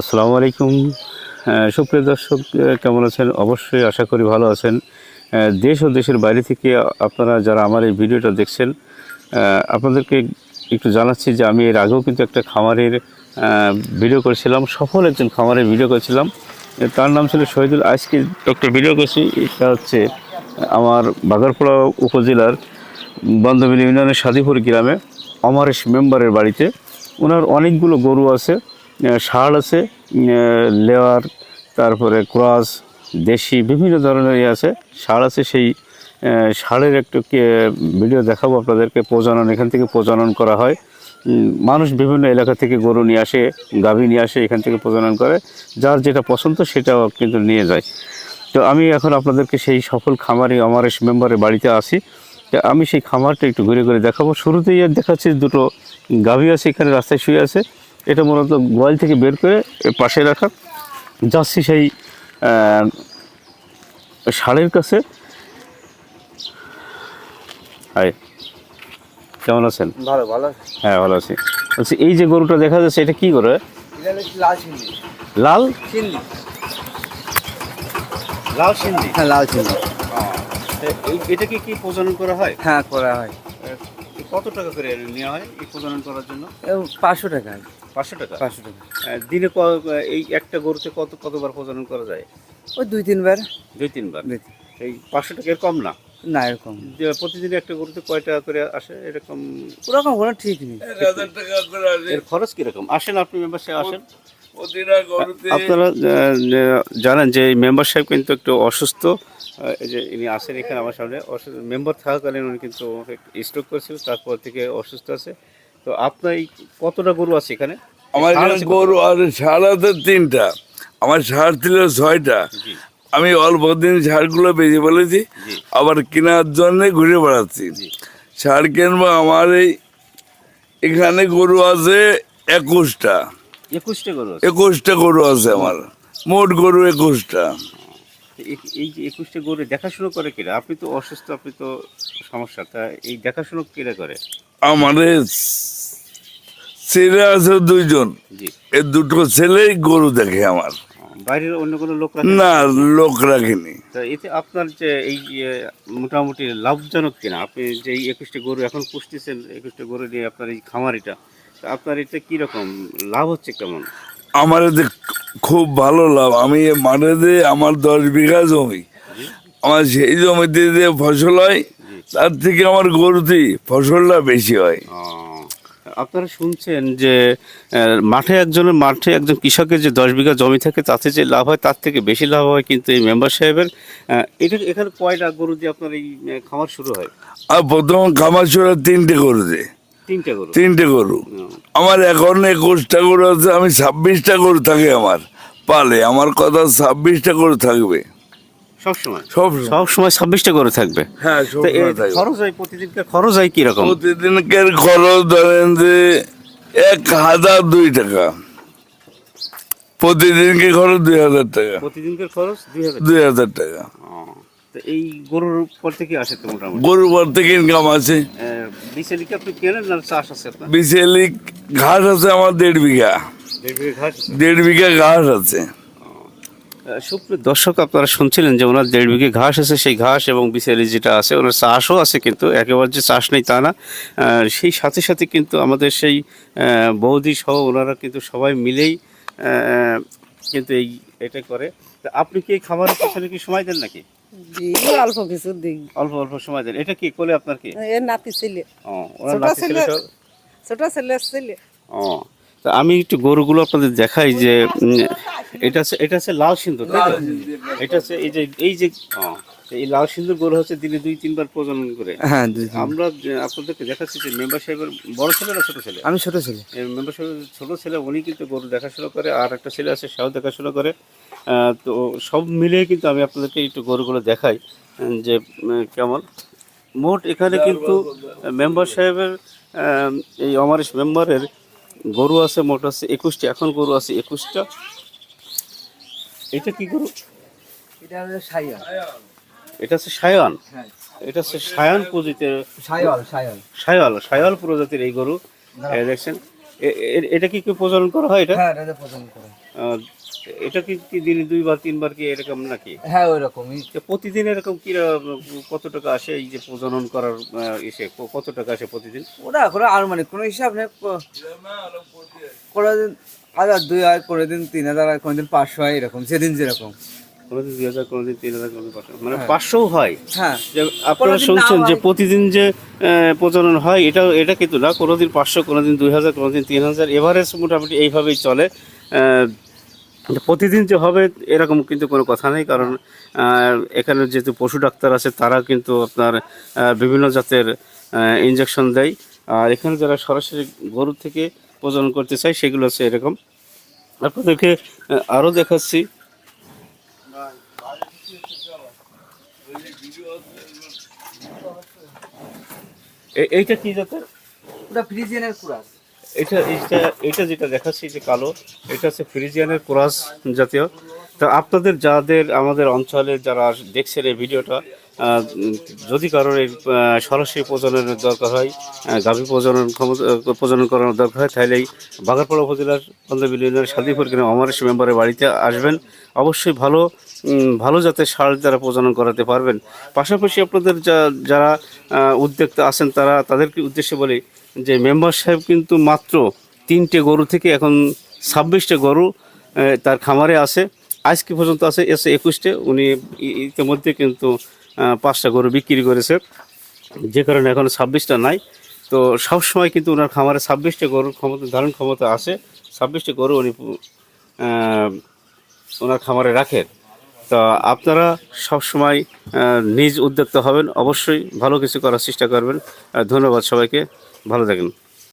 আসসালামু আলাইকুম। সুপ্রিয় দর্শক কেমন আছেন? অবশ্যই আশা করি ভালো আছেন। দেশ ও দেশের বাইরে থেকে আপনারা যারা আমার এই ভিডিওটা দেখছেন আপনাদেরকে একটু জানাচ্ছি যে আমি এর আগেও কিন্তু একটা খামারের ভিডিও করেছিলাম, সফল একজন খামারের ভিডিও করেছিলাম। তার নাম ছিল শহীদুল, আজকে একটা ভিডিও করছি, এটা হচ্ছে আমার বাগারপাড়া উপজেলার বন্ধবিল ইউনিয়নের সাদিপুর গ্রামে অমরেশ মেম্বারের বাড়িতে। ওনার অনেকগুলো গরু আছে ষাঁড় আছে লেয়ার, তারপরে ক্রস, দেশি বিভিন্ন ধরনের ইয়ে আছে। ষাঁড় আছে, সেই ষাঁড়ের একটু ভিডিও দেখাবো আপনাদেরকে, প্রজনন, এখান থেকে প্রজনন করা হয়। মানুষ বিভিন্ন এলাকা থেকে গরু নিয়ে আসে, গাভী নিয়ে আসে, এখান থেকে প্রজনন করে। যার যেটা পছন্দ, সেটাও কিন্তু নিয়ে যায়। তো আমি এখন আপনাদেরকে সেই সফল খামারি আমার মেম্বারের বাড়িতে আসি তো আমি সেই খামারটা একটু ঘুরে ঘুরে দেখাবো। শুরুতেই দেখাচ্ছি দুটো গাভী আছে, এখানে রাস্তায় শুয়ে আছে। এটা মূলত গোয়াল থেকে বের করে এর পাশে রাখা। যাচ্ছি সেই ষাঁড়ের কাছে। হাই কেমন আছেন? ভালো ভালো হ্যাঁ ভালো আছি। বলছি এই যে গরুটা দেখা যাচ্ছে এটা কি করে এটা লাল সিন্ধি। লাল? সিন্ধি। হ্যাঁ লাল সিন্ধি। এটাকে কি প্রজনন করা হয়? হ্যাঁ করা হয়। কত টাকা করে নেওয়া হয় এই প্রজনন করার জন্য? পাঁচশো টাকা। পাঁচশো টাকা? পাঁচশো টাকা। দিনে ক- এই একটা গরুতে কত কতবার প্রজনন করা যায়? ওই দুই তিনবার। দুই তিনবার? এই পাঁচশো টাকার কম না? না এরকম প্রতিদিন একটা গরুতে কয় টাকা করে আসে? এরকম ওরকম কোনো ঠিক নেই। এর খরচ কীরকম? আসেন আপনি মেম্বারশিপ আসেন। প্রতিটা গরুতে আপনারা জানেন যে এই মেম্বার সাহেব কিন্তু একটু অসুস্থ। যে ইনি আসেন এখানে আমার সামনে মেম্বার থাকাকালীন উনি কিন্তু স্ট্রোক করেছিল তারপর থেকে অসুস্থ আছে। তো আপনার এই কতটা গরু আছে এখানে? আমার গরু আর আছে তিনটা। আমার ষাঁড় ছিল ছয়টা। আমি অল্প দিন ষাঁড়গুলো বেঁচে ফেলেছি জি। আবার কেনার জন্য ঘুরে বেড়াচ্ছি। ষাঁড় কিনবো আমার এই এখানে গরু আছে একুশটা। একুশটা গরু আছে। একুশটা গরু আছে আমার। মোট গরু একুশটা। এই- যে একুশটা গরু দেখাশুনো করে কিনা আপনি তো অসুস্থ আপনি তো সমস্যা। তা এই দেখাশুনো কিরা করে? আমাদের ছেলে আছে দুইজন। এ দুটো ছেলেই গরু দেখে আমার। বাইরের অন্য কোনো লোক না লোক রাখিনি। তা এতে আপনার যে এই মোটামুটি লাভজনক কিনা? আপনি যে এই একুশটা গরু এখন পুষতেছেন একুশটা গরু নিয়ে আপনার এই খামারিটা আপনার এটা কীরকম? লাভ হচ্ছে কেমন? আমার এতে খুব ভালো লাভ। আমি এ মাঠে দিয়ে আমার দশ বিঘা জমি আমার সেই জমিতে যে ফসল হয় তার থেকে আমার গরুতেই ফসলটা বেশি হয়। আপনারা শুনছেন যে মাঠে একজনের মাঠে একজন কৃষকের যে দশ বিঘা জমি থাকে তাতে যে লাভ হয় তার থেকে বেশি লাভ হয় কিন্তু এই মেম্বার সাহেবের এটা এখানে কয়টা গরু দিয়ে আপনার এই খামার শুরু হয়? আর প্রথম কামার ছোড়া তিনটে গরু দে তিনটা গরু। তিনটে গরু। আমার এখন একুশটা গরু আছে আমি ছাব্বিশটা গরু থাকে আমার পালে। আমার কথা ছাব্বিশটা গরু থাকবে। সব সময়? সব সব সময় ছাব্বিশটা গরু থাকবে? হ্যাঁ খরচ হয় প্রতিদিনকার খরচ হয় কীরকম প্রতিদিনকার খরচ ধরেন যে এক হাজার দুই টাকা। প্রতিদিনকে খরচ দুই হাজার টাকা। প্রতিদিনকার খরচ দুই হাজার টাকা। তো এই গরুর পর থেকে আসে তো মোটামুটি? গরু পর থেকে ইনকাম আছে। বিচেলি আপনি কেনেন না চাষ আছে আপনার? বিশেলি ঘাস আছে আমার দেড় বিঘা। দেড় বিঘা ঘাস আছে। দেড় বিঘা ঘাস আছে। সুপ্রিয় দর্শক আপনারা শুনছিলেন যে ওনার দেড় বিঘে ঘাস আছে সেই ঘাস এবং বিচেলি যেটা আছে ওনার চাষও আছে কিন্তু একেবারে যে চাষ নেই তা না। সেই সাথে সাথে কিন্তু আমাদের সেই বৌদি সহ ওনারা কিন্তু সবাই মিলেই কিন্তু এই এটা করে। তা আপনি কি এই খাবারের পেছনে কি সময় দেন নাকি? দিই অল্প কিছু দিই। অল্প অল্প সময় দেন। এটা কি কোলে আপনার কি? এর নাতি ছেলে। ও ওনার ছোট নাতি ছেলে ছেলে ছোট ছেলে ছেলে ও তা আমি একটু গরুগুলো আপনাদের দেখাই যে এটা হচ্ছে এটা হচ্ছে লাল সিন্দুর তাই তো? এটা হচ্ছে এই যে এই যে এই লাল সিন্দুর গরু হচ্ছে দিনে দুই তিনবার প্রজনন করে। হ্যাঁ আমরা আপনাদেরকে দেখাচ্ছি যে মেম্বার সাহেবের বড় ছেলে না ছোট ছেলে? আমি ছোট ছেলে। মেম্বার সাহেবের ছোট ছেলে উনি কিন্তু গরু দেখাশোনা করে আর একটা ছেলে আছে সেও দেখাশোনা করে। তো সব মিলিয়ে কিন্তু আমি আপনাদেরকে একটু গরুগুলো দেখাই যে কেমন। মোট এখানে কিন্তু মেম্বার সাহেবের এই অমারিশ মেম্বারের গরু আছে মোট আছে একুশটা এখন গরু আছে একুশটা। এটা কি গরু? এটা হচ্ছে সায়ান? হ্যাঁ। এটা হচ্ছে সায়ান প্রজাতির সাইয়াল সায়াল। সায়াল প্রজাতির এই গরু। দেখছেন? এটা কি কেউ প্রজনন করা হয় এটা? হ্যাঁ এটা পছন্দ করে এটা কি কি দিনে দুইবার তিনবার কি এরকম নাকি? হ্যাঁ ওই রকমই তো প্রতিদিন এরকম কি কত টাকা আসে এই যে প্রজনন করার ইসে? কত টাকা আসে প্রতিদিন? ওটা করে আর মানে কোনো হিসাব নেই ক- কোনো দিন হাজার দুই হয় কোনো দিন তিন হাজার কোনো দিন পাঁচশো হয় এরকম যেদিন যেরকম। কোনোদিন দুই হাজার কোনোদিন তিন হাজার কোনোদিন পাঁচশো। মানে পাঁচশোও হয়। হ্যাঁ। যে আপনারা শুনছেন যে প্রতিদিন যে প্রজনন হয় এটা এটা কিন্তু না। কোনোদিন পাঁচশো কোনোদিন দুই হাজার কোনোদিন তিন হাজার। এভারেজ মোটামুটি এইভাবেই চলে। প্রতিদিন যে হবে এরকম কিন্তু কোনো কথা নেই। কারণ এখানে যেহেতু পশু ডাক্তার আছে তারা কিন্তু আপনার বিভিন্ন জাতের ইঞ্জেকশন দেয়। আর এখানে যারা সরাসরি গরু থেকে প্রজনন করতে চায় সেগুলো হচ্ছে এরকম। আপনাদেরকে আরও দেখাচ্ছি। এইটা কি জাতের? ওটা ফ্রিজিয়ানের কুরাস। এটা এটা এটা যেটা দেখাচ্ছি যে কালো এটা হচ্ছে ফ্রিজিয়ানের ক্রস জাতীয়। তো আপনাদের যাদের, আমাদের অঞ্চলে যারা দেখছেন এই ভিডিওটা যদি কারোর এই সরাসরি প্রজননের দরকার হয় গাভী প্রজনন ক্ষমতা প্রজনন করানোর দরকার হয় তাহলে এই বাগারপাড়া উপজেলার পঞ্জাবী ইউনিয়নের শান্তিপুর কিনা অমরেশ মেম্বারের বাড়িতে আসবেন। অবশ্যই ভালো ভালো জাতের সার যারা প্রজনন করাতে পারবেন। পাশাপাশি আপনাদের যা- যারা উদ্যোক্তা আছেন, তারা তাদেরকে উদ্দেশ্যে বলি যে মেম্বার সাহেব কিন্তু মাত্র তিনটে গরু থেকে এখন ছাব্বিশটা গরু তার খামারে আছে। আজকে পর্যন্ত আছে, এসে একুশটে। উনি ইতিমধ্যে কিন্তু পাঁচটা গরু বিক্রি করেছে। যে কারণে এখন ছাব্বিশটা নাই। তো সবসময় কিন্তু ওনার খামারে ছাব্বিশটা গরুর ক্ষমতা, ধারণ ক্ষমতা আছে। ছাব্বিশটা গরু উনি ওনার খামারে রাখেন। তা আপনারা সবসময় নিজ উদ্যোক্তা হবেন। অবশ্যই ভালো কিছু করার চেষ্টা করবেন। ধন্যবাদ সবাইকে। ভালো থাকেন।